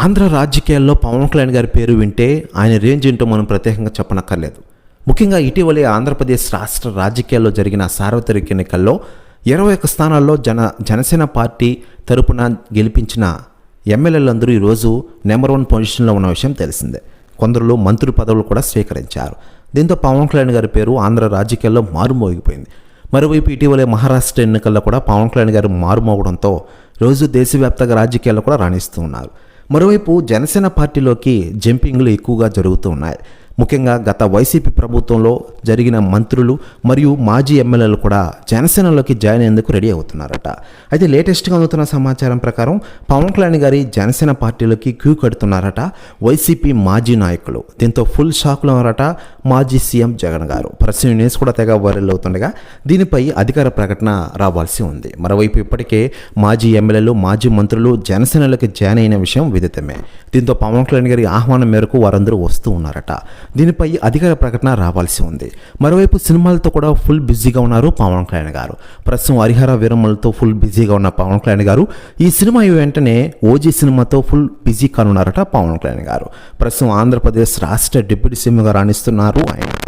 ఆంధ్ర రాజకీయాల్లో పవన్ కళ్యాణ్ గారి పేరు వింటే ఆయన రేంజ్ ఏంటో మనం ప్రత్యేకంగా చెప్పనక్కర్లేదు. ముఖ్యంగా ఇటీవలే ఆంధ్రప్రదేశ్ రాష్ట్ర రాజకీయాల్లో జరిగిన సార్వత్రిక ఎన్నికల్లో ఇరవై ఒక్క స్థానాల్లో జన జనసేన పార్టీ తరపున గెలిపించిన ఎమ్మెల్యేలందరూ ఈరోజు నెంబర్ వన్ పొజిషన్లో ఉన్న విషయం తెలిసిందే. కొందరు మంత్రి పదవులు కూడా స్వీకరించారు. దీంతో పవన్ కళ్యాణ్ గారి పేరు ఆంధ్ర రాజకీయాల్లో మారుమోగిపోయింది. మరోవైపు ఇటీవలే మహారాష్ట్ర ఎన్నికల్లో కూడా పవన్ కళ్యాణ్ గారు మారుమోగడంతో రోజు దేశవ్యాప్తంగా రాజకీయాల్లో కూడా రాణిస్తూ ఉన్నారు. మరోవైపు జనసేన పార్టీలోకి జంపింగ్లు ఎక్కువగా జరుగుతూ ఉన్నాయి. ముఖ్యంగా గత వైసీపీ ప్రభుత్వంలో జరిగిన మంత్రులు మరియు మాజీ ఎమ్మెల్యేలు కూడా జనసేనలోకి జాయిన్ అయ్యేందుకు రెడీ అవుతున్నారట. అయితే లేటెస్ట్గా అందుతున్న సమాచారం ప్రకారం పవన్ కళ్యాణ్ గారి జనసేన పార్టీలోకి క్యూ కడుతున్నారట వైసీపీ మాజీ నాయకులు. దీంతో ఫుల్ షాక్లో ఉన్నారట మాజీ సీఎం జగన్ గారు. ప్రస్తుతం న్యూస్ కూడా తెగ వైరల్ అవుతుండగా దీనిపై అధికార ప్రకటన రావాల్సి ఉంది. మరోవైపు ఇప్పటికే మాజీ ఎమ్మెల్యేలు మాజీ మంత్రులు జనసేనలోకి జాయిన్ అయిన విషయం విదితమే. దీంతో పవన్ కళ్యాణ్ గారి ఆహ్వానం మేరకు వారందరూ వస్తూ ఉన్నారట. దీనిపై అధికార ప్రకటన రావాల్సి ఉంది. మరోవైపు సినిమాలతో కూడా ఫుల్ బిజీగా ఉన్నారు పవన్ కళ్యాణ్ గారు. ప్రస్తుతం హరిహర విరమలతో ఫుల్ బిజీగా ఉన్న పవన్ కళ్యాణ్ గారు. ఈ సినిమా వెంటనే ఓజీ సినిమాతో ఫుల్ బిజీ కానున్నారట పవన్ కళ్యాణ్ గారు. ప్రస్తుతం ఆంధ్రప్రదేశ్ రాష్ట్ర డిప్యూటీ సీఎంగా రాణిస్తున్నారు ఆయన.